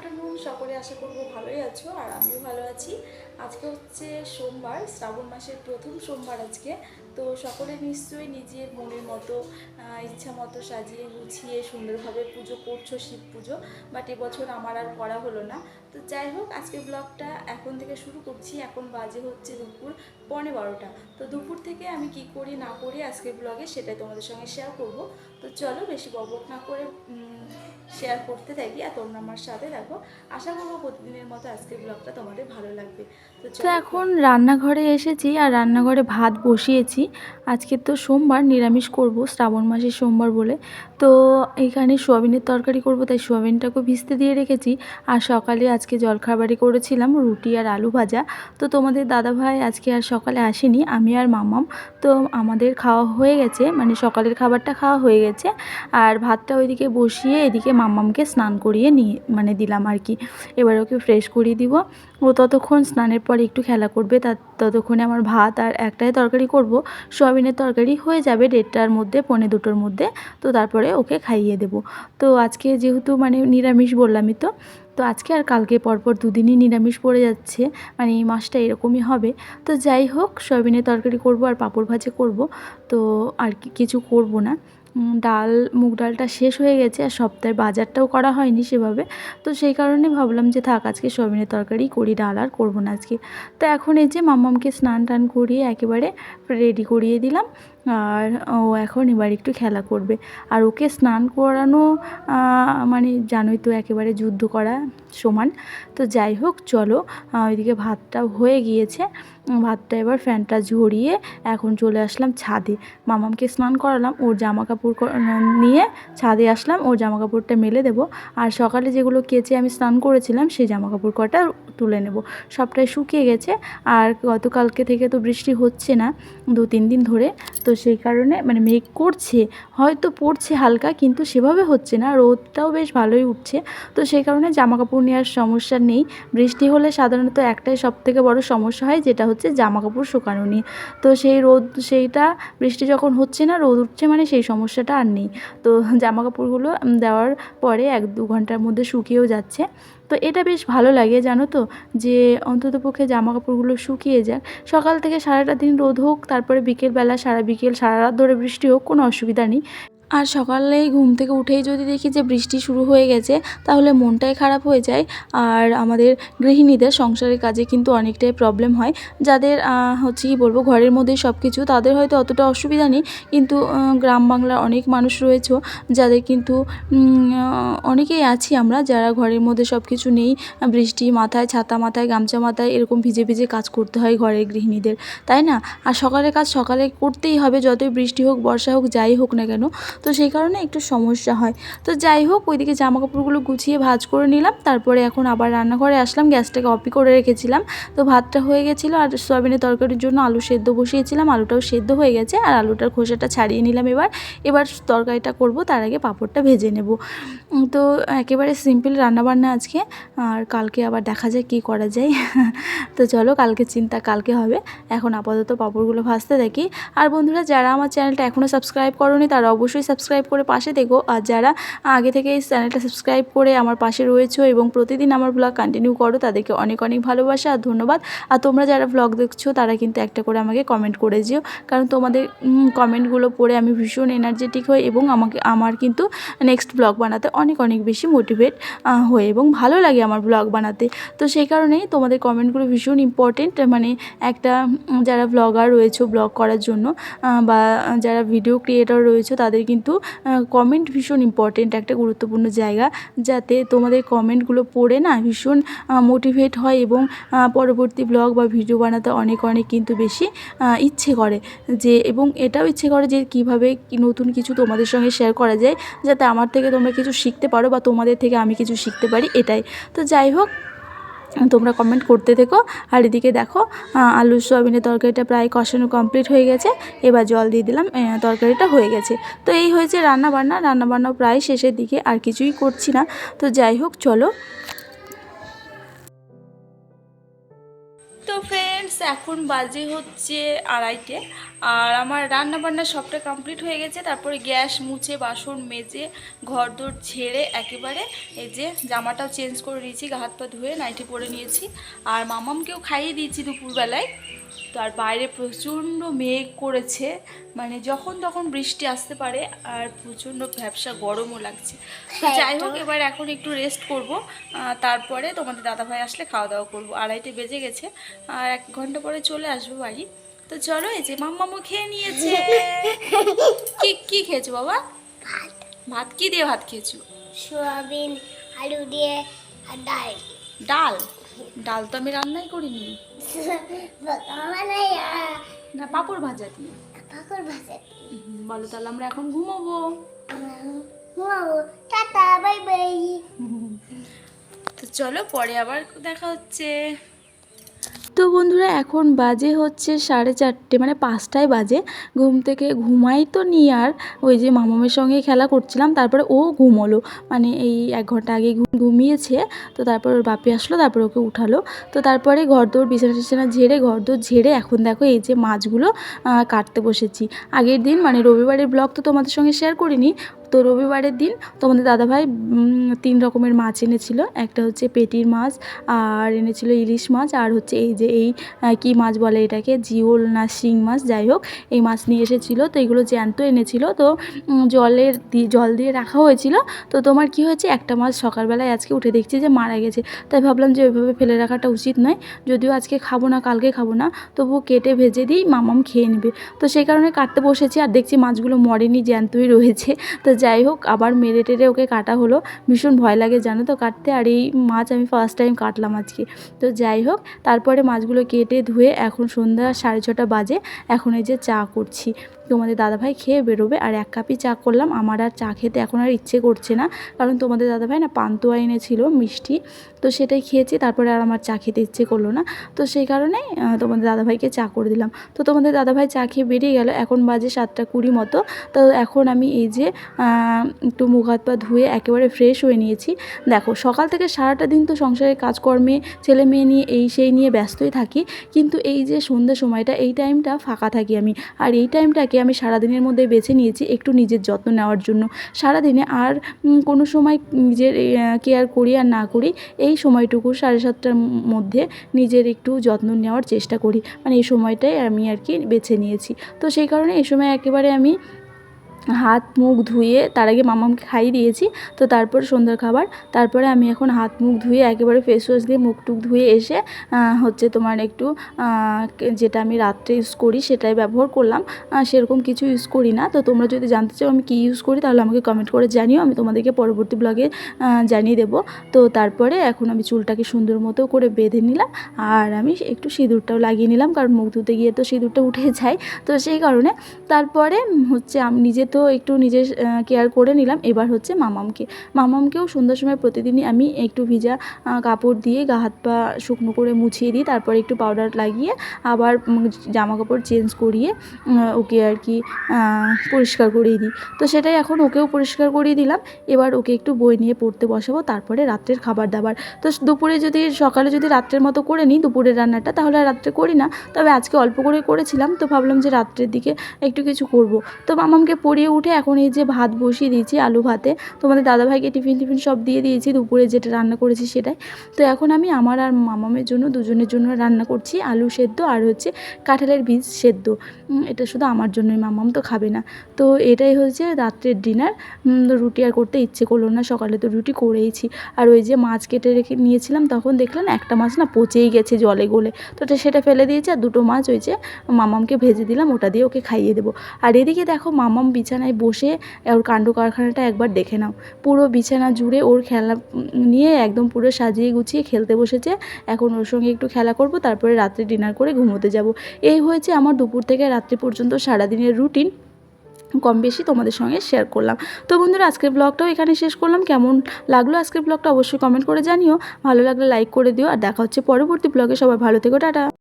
Afternoon, সকলে আশা করব ভালোই আছো আর আমিও ভালো আছি। আজকে হচ্ছে সোমবার, শ্রাবণ মাসের প্রথম সোমবার আজকে। তো সকলে নিশ্চয়ই নিজের মনের মতো ইচ্ছা মতো সাজিয়ে গুছিয়ে সুন্দরভাবে পুজো করছ, শিব পুজো। বাট এবছর আমার আর করা হলো না। তো যাই হোক, আজকে ব্লগটা এখন থেকে শুরু করছি। এখন বাজে হচ্ছে দুপুর পৌনে বারোটা। তো দুপুর থেকে আমি কি করি না করি আজকের ব্লগে সেটাই তোমাদের সঙ্গে শেয়ার করব। তো চলো বেশি বকবক না করে শেয়ার করতে থাকি আর তোমরা আমার সাথে দেখো আশা করব প্রতিদিনের মতো আজকের ব্লগটা তোমাদের ভালো লাগবে। তো এখন রান্নাঘরে এসেছি আর রান্নাঘরে ভাত বসিয়েছি। আজকে তো সোমবার নিরামিষ করব শ্রাবণ মাসের সোমবার বলে। তো এখানে সোয়াবিনের তরকারি করব তাই সোয়াবিনটাকে ভিজতে দিয়ে রেখেছি। আর সকালে আজকে জলখাবারি করেছিলাম রুটি আর আলু ভাজা। তো তোমাদের দাদাভাই আজকে আর সকালে আসেনি আমি আর মামাম। তো আমাদের খাওয়া হয়ে গেছে মানে সকালের খাবারটা খাওয়া হয়ে গেছে। আর ভাতটা ওইদিকে বসিয়ে এদিকে মামামকে স্নান করিয়ে নিয়ে মানে দিলাম আর কি। এবার ওকে ফ্রেশ করিয়ে দিব। ও ততক্ষণ স্নানের পর একটু খেলা করবে তার ততক্ষণে আমার ভাত আর একটাই তরকারি করব। সোয়াবিনের তরকারি হয়ে যাবে দেড়টার মধ্যে, পৌনে দুটোর মধ্যে। তো তারপরে ওকে খাইয়ে দেব। তো আজকে যেহেতু মানে নিরামিষ বললামই তো তো আজকে আর কালকে পরপর দুদিনই নিরামিষ পড়ে যাচ্ছে। মানে এই মাসটা এরকমই হবে। তো যাই হোক, সয়াবিনের তরকারি করব আর পাঁপড় ভাজা করব। তো আর কিছু করব না। ডাল, মুগ ডালটা শেষ হয়ে গেছে আর সপ্তাহের বাজারটাও করা হয়নি সেভাবে। তো সেই কারণে ভাবলাম যে থাক, আজকে সবিনের তরকারি করি, ডাল আর করব না আজকে। তো এখন এই যে মাম্মামকে স্নান টান করিয়ে একেবারে রেডি করিয়ে দিলাম। আর ও এখন এবার একটু খেলা করবে। আর ওকে স্নান করানো মানে জানোই তো একেবারে যুদ্ধ করা সমান। তো যাই হোক, চলো ওইদিকে ভাতটা হয়ে গিয়েছে। ভাতটা এবার ফ্যানটা ঝরিয়ে এখন চলে আসলাম ছাদে। মামামকে স্নান করালাম, ওর জামা কাপড় নিয়ে ছাদে আসলাম, ওর জামা কাপড়টা মেলে দেবো। আর সকালে যেগুলো কেচে আমি স্নান করেছিলাম, সেই জামা কাপড় কটা তুলে নেব। সবটাই শুকিয়ে গেছে, আর গতকালকে থেকে তো বৃষ্টি হচ্ছে না দু তিন দিন ধরে। তো সেই কারণে মানে মেঘ করছে, হয়তো পড়ছে হালকা কিন্তু সেভাবে হচ্ছে না, রোদটাও বেশ ভালোই উঠছে। তো সেই কারণে জামা কাপড় নেওয়ার সমস্যা নেই। বৃষ্টি হলে সাধারণত একটাই সব থেকে বড় সমস্যা হয়, যেটা হচ্ছে জামা কাপড় শুকানো নিয়ে। তো সেই রোদ, সেইটা বৃষ্টি যখন হচ্ছে না, রোদ উঠছে মানে সেই সমস্যাটা আর নেই। তো জামা কাপড়গুলো দেওয়ার পরে এক দু ঘণ্টার মধ্যে শুকিয়েও যাচ্ছে। তো এটা বেশ ভালো লাগে, জানো তো? যে অন্ততপক্ষে জামা কাপড়গুলো শুকিয়ে যাক। সকাল থেকে সারাটা দিন রোদ হোক, তারপরে বিকেলবেলা সারা বিকেল সারা রাত ধরে বৃষ্টি হোক, কোনো অসুবিধা নেই। আর সকালেই ঘুম থেকে উঠেই যদি দেখি যে বৃষ্টি শুরু হয়ে গেছে, তাহলে মনটাই খারাপ হয়ে যায়। আর আমাদের গৃহিণীদের সংসারের কাজে কিন্তু অনেকটাই প্রবলেম হয়। যাদের হচ্ছে কি বলব, ঘরের মধ্যেই সব কিছু তাদের হয়তো অতটা অসুবিধা নেই। কিন্তু গ্রাম বাংলার অনেক মানুষ রয়েছে, যাদের কিন্তু অনেকেই আছি আমরা, যারা ঘরের মধ্যে সব কিছু নেই। বৃষ্টি মাথায়, ছাতা মাথায়, গামছা মাথায় এরকম ভিজে ভিজে কাজ করতে হয় ঘরের গৃহিণীদের, তাই না? আর সকালের কাজ সকালে করতেই হবে, যতই বৃষ্টি হোক, বর্ষা হোক, যাই হোক না কেন। তো সেই কারণে একটু সমস্যা হয়। তো যাই হোক, ওইদিকে জামা কাপড়গুলো গুছিয়ে ভাজ করে নিলাম। তারপরে এখন আবার রান্নাঘরে আসলাম। গ্যাসটাকে অপি করে রেখেছিলাম। তো ভাতটা হয়ে গেছিল আর সয়াবিনের তরকারির জন্য আলু সেদ্ধ বসিয়েছিলাম। আলুটাও সেদ্ধ হয়ে গেছে আর আলুটার খোসাটা ছাড়িয়ে নিলাম এবার। এবার তরকারিটা করব, তার আগে পাঁপড়টা ভেজে নেব। তো একেবারে সিম্পল রান্নাবান্না আজকে। আর কালকে আবার দেখা যায় কী করা যায়। তো চলো, কালকে চিন্তা, কালকে হবে। এখন আপাতত পাঁপড়গুলো ভাজতে দেখি আর বন্ধুরা, যারা আমার চ্যানেলটা এখনও সাবস্ক্রাইব করোনি, তারা অবশ্যই সাবস্ক্রাইব করে পাশে দেখো। আর যারা আগে থেকে এই চ্যানেলটা সাবস্ক্রাইব করে আমার পাশে রয়েছো এবং প্রতিদিন আমার ব্লগ কন্টিনিউ করো, তাদেরকে অনেক অনেক ভালোবাসা আর ধন্যবাদ। আর তোমরা যারা ব্লগ দেখছ, তারা কিন্তু একটা করে আমাকে কমেন্ট করে যেও। কারণ তোমাদের কমেন্টগুলো পড়ে আমি ভীষণ এনার্জেটিক হই এবং আমাকে, আমার কিন্তু নেক্সট ব্লগ বানাতে অনেক অনেক বেশি মোটিভেট হই এবং ভালো লাগে আমার ব্লগ বানাতে। তো সেই কারণেই তোমাদের কমেন্টগুলো ভীষণ ইম্পর্টেন্ট মানে একটা যারা ব্লগার রয়েছে ব্লগ করার জন্য বা যারা ভিডিও ক্রিয়েটর রয়েছে, তাদের কিন্তু কমেন্ট ভীষণ ইম্পর্টেন্ট একটা গুরুত্বপূর্ণ জায়গা। যাতে তোমাদের কমেন্টগুলো পড়ে না ভীষণ মোটিভেট হয় এবং পরবর্তী ব্লগ বা ভিডিও বানাতে অনেক অনেক কিন্তু বেশি ইচ্ছে করে। যে, এবং এটাও ইচ্ছে করে যে, কীভাবে নতুন কিছু তোমাদের সঙ্গে শেয়ার করা যায়, যাতে আমার থেকে তোমরা কিছু শিখতে পারো বা তোমাদের থেকে আমি কিছু শিখতে পারি, এটাই। তো যাই হোক তোমরা কমেন্ট করতে থেকো। আর এদিকে দেখো আলু সোয়াবিনের তরকারিটা প্রায় কষানো কমপ্লিট হয়ে গেছে। এবার জল দিয়ে দিলাম তরকারিটা হয়ে গেছে। তো এই হয়েছে রান্নাবান্না। রান্নাবান্না বান্না প্রায় শেষের দিকে আর কিছুই করছি না। তো যাই হোক, চলো। এখন বাজে হচ্ছে আড়াইটে। আর আমার রান্না বান্না সবটা কমপ্লিট হয়ে গেছে, তারপরে গ্যাস মুছে, বাসন মেজে ঘর দোর ছেড়ে একেবারে এই যে জামাটাও চেঞ্জ করে নিয়েছি হাত পা ধুয়ে নাইটি পরে নিয়েছি। আর মামামকেও খাইয়ে দিয়েছি দুপুরবেলায়। তো আর বাইরে প্রচণ্ড মেঘ করেছে মানে যখন তখন বৃষ্টি আসতে পারে আর প্রচণ্ড ব্যবসা গরমও লাগছে। তো যাই হোক এবার এখন একটু রেস্ট করব তারপরে তোমাদের দাদাভাই আসলে খাওয়া দাওয়া করব। আড়াইটে বেজে গেছে আর এক ঘণ্টা পরে চলে আসব বাড়ি। তো চলো এই যে মাম্মামু খেয়ে নিয়েছে। কি কি খেয়েছো বাবা? ভাত কি দিয়ে ভাত খেয়েছো? সোয়াবিন আলু দিয়ে আর ডাল। ডাল? ডাল তো আমি রান্নাই করিনি। না পাঁপড় ভাজা দিয়ে। পাপড় ভাজা বলো তাহলে আমরা এখন ঘুমোবো। ঘুমাবো টাটা বাই বাই। তো চলো পরে আবার দেখা হচ্ছে। তো বন্ধুরা, এখন বাজে হচ্ছে সাড়ে চারটে মানে পাঁচটায় বাজে। ঘুম থেকে ঘুমাই তো নি আর ওই যে মামামের সঙ্গে খেলা করছিলাম, তারপরে ও ঘুমোলো। মানে এই এক ঘণ্টা আগে ঘুমিয়েছে, তো তারপর ওর বাপি আসলো, তারপর ওকে উঠালো। তো তারপরে ঘর দৌড় বিছানা টিছানা ঝেড়ে ঘর দৌড় ঝেড়ে এখন দেখো এই যে মাছগুলো কাটতে বসেছি। আগের দিন মানে রবিবারের ব্লগ তো তোমাদের সঙ্গে শেয়ার করিনি তো রবিবারের দিন তোমাদের দাদাভাই তিন রকমের মাছ এনেছিল। একটা হচ্ছে পেটির মাছ, আর এনেছিল ইলিশ মাছ, আর হচ্ছে এই যে এই কী মাছ বলে এটাকে? জিওল না শিং মাছ, যাই হোক, এই মাছ নিয়ে এসেছিল। তো এগুলো জ্যান্ত এনেছিল। তো জলের জল দিয়ে রাখা হয়েছিল। তো তোমার কি হয়েছে? একটা মাছ সকালবেলায় আজকে উঠে দেখছি যে মারা গেছে। তাই ভাবলাম যে ওইভাবে ফেলে রাখাটা উচিত নয়। যদিও আজকে খাব না, কালকে খাব না তবু কেটে ভেজে দিই, মামাম খেয়ে নেবে। তো সেই কারণে কাটতে বসেছি, আর দেখছি মাছগুলো মরেনি, জ্যান্তই রয়েছে। তো যাই হোক, আবার মেরে টেরে ওকে কাটা হলো। ভীষণ ভয় লাগে, জানো তো, কাটতে। আর এই মাছ আমি ফার্স্ট টাইম কাটলাম আজকে। তো যাই হোক, তারপরে মাছগুলো কেটে ধুয়ে এখন সন্ধ্যা সাড়ে ছটা বাজে। এখন এই যে চা করছি। তোমাদের দাদাভাই খেয়ে বেরোবে। আর এক কাপই চা করলাম। আমার আর চা খেতে এখন আর ইচ্ছে করছে না। কারণ তোমাদের দাদাভাই না পান্তুয়া এনেছিল, মিষ্টি। তো সেটাই খেয়েছি। তারপরে আর আমার চা খেতে ইচ্ছে করল না। তো সেই কারণে তোমাদের দাদাভাইকে চা করে দিলাম। তো তোমাদের দাদাভাই চা খেয়ে বেরিয়ে গেল। এখন বাজে সাতটা কুড়ি মতো। তো এখন আমি এই যে একটু মুখ হাত পা ধুয়ে একেবারে ফ্রেশ হয়ে নিয়েছি। দেখো, সকাল থেকে সারাটা দিন তো সংসারের কাজকর্মে, ছেলে মেয়ে নিয়ে, এই সেই নিয়ে ব্যস্তই থাকি। কিন্তু এই যে সন্ধ্যা সময়টা, এই টাইমটা ফাঁকা থাকি আমি। আর এই টাইমটাকে আমি সারাদিনের মধ্যে বেছে নিয়েছি একটু নিজের যত্ন নেওয়ার জন্য। সারাদিনে আর কোনো সময় নিজের কেয়ার করি আর না করি, এই সময়টুকু সাড়ে সাতটার মধ্যে নিজের একটু যত্ন নেওয়ার চেষ্টা করি। মানে এই সময়টাই আমি আর কি বেছে নিয়েছি। তো সেই কারণে এই সময় একেবারে আমি হাত মুখ ধুয়ে তার আগে মামামকে খাইয়ে দিয়েছি। তো তারপর সন্ধ্যার খাবার। তারপরে আমি এখন হাত মুখ ধুয়ে একেবারে ফেস ওয়াশ দিয়ে মুখ টুক ধুয়ে এসে হচ্ছে তোমার একটু যেটা আমি রাত্রে ইউজ করি সেটাই ব্যবহার করলাম। সেরকম কিছু ইউজ করি না। তো তোমরা যদি জানতে চাও আমি কী ইউজ করি তাহলে আমাকে কমেন্ট করে জানিও। আমি তোমাদেরকে পরবর্তী ব্লগে জানিয়ে দেবো। তো তারপরে এখন আমি চুলটাকে সুন্দর মতো করে বেঁধে নিলাম। আর আমি একটু সিঁদুরটাও লাগিয়ে নিলাম। কারণ মুখ ধুতে গিয়ে তো সিঁদুরটা উঠে যায়। তো সেই কারণে তারপরে হচ্ছে আমি নিজে তো একটু নিজের কেয়ার করে নিলাম। এবার হচ্ছে মামামকে। মামামকেও সন্ধ্যার সময় প্রতিদিনই আমি একটু ভিজা কাপড় দিয়ে গা হাত পা শুকনো করে মুছিয়ে দিই। তারপরে একটু পাউডার লাগিয়ে আবার জামা কাপড় চেঞ্জ করিয়ে ওকে আর কি পরিষ্কার করিয়ে দিই। তো সেটাই এখন ওকেও পরিষ্কার করিয়ে দিলাম। এবার ওকে একটু বই নিয়ে পড়তে বসাবো। তারপরে রাত্রের খাবার দাবার। তো দুপুরে যদি, সকালে যদি রাত্রের মতো করে নিই দুপুরের রান্নাটা, তাহলে আর রাত্রে করি না। তবে আজকে অল্প করে করেছিলাম। তো ভাবলাম যে রাত্রের দিকে একটু কিছু করব। তো মামামকে পড়িয়ে উঠে এখন এই যে ভাত বসিয়ে দিয়েছি, আলু ভাতে। তোমাদের দাদাভাইকে টিফিন টিফিন সব দিয়ে দিয়েছি, দুপুরে যেটা রান্না করেছি সেটাই। তো এখন আমি আমার আর মামামের জন্য, দুজনের জন্য রান্না করছি, আলু সেদ্ধ আর হচ্ছে কাঁঠালের বীজ সেদ্ধ। এটা শুধু আমার জন্যই, মামাম তো খাবে না। তো এটাই হচ্ছে রাত্রের ডিনার। রুটি আর করতে ইচ্ছে করল না, সকালে তো রুটি করেইছি। আর ওই যে মাছ কেটে রেখে নিয়েছিলাম, তখন দেখলাম একটা মাছ না পচেই গেছে জলে গলে। তো সেটা ফেলে দিয়েছি আর দুটো মাছ ওই যে মামামকে ভেজে দিলাম, ওটা দিয়ে ওকে খাইয়ে দেবো। আর এদিকে দেখো মামাম বিছানায় বসে ওর কাণ্ড কারখানাটা একবার দেখে নাও। পুরো বিছানা জুড়ে ওর খেলা নিয়ে একদম পুরো সাজিয়ে গুছিয়ে খেলতে বসেছে। এখন ওর সঙ্গে একটু খেলা করব, তারপরে রাত্রে ডিনার করে ঘুমোতে যাব। এই হয়েছে আমার দুপুর থেকে রাত্রি পর্যন্ত সারাদিনের রুটিন কম বেশি তোমাদের সঙ্গে শেয়ার করলাম। তো বন্ধুরা, আজকের ব্লগটাও এখানে শেষ করলাম। কেমন লাগল আজকের ব্লগটা অবশ্যই কমেন্ট করে জানিও। ভালো লাগলে লাইক করে দিও। আর দেখা হচ্ছে পরবর্তী ব্লগে সবাই ভালো থেকো, টাটা।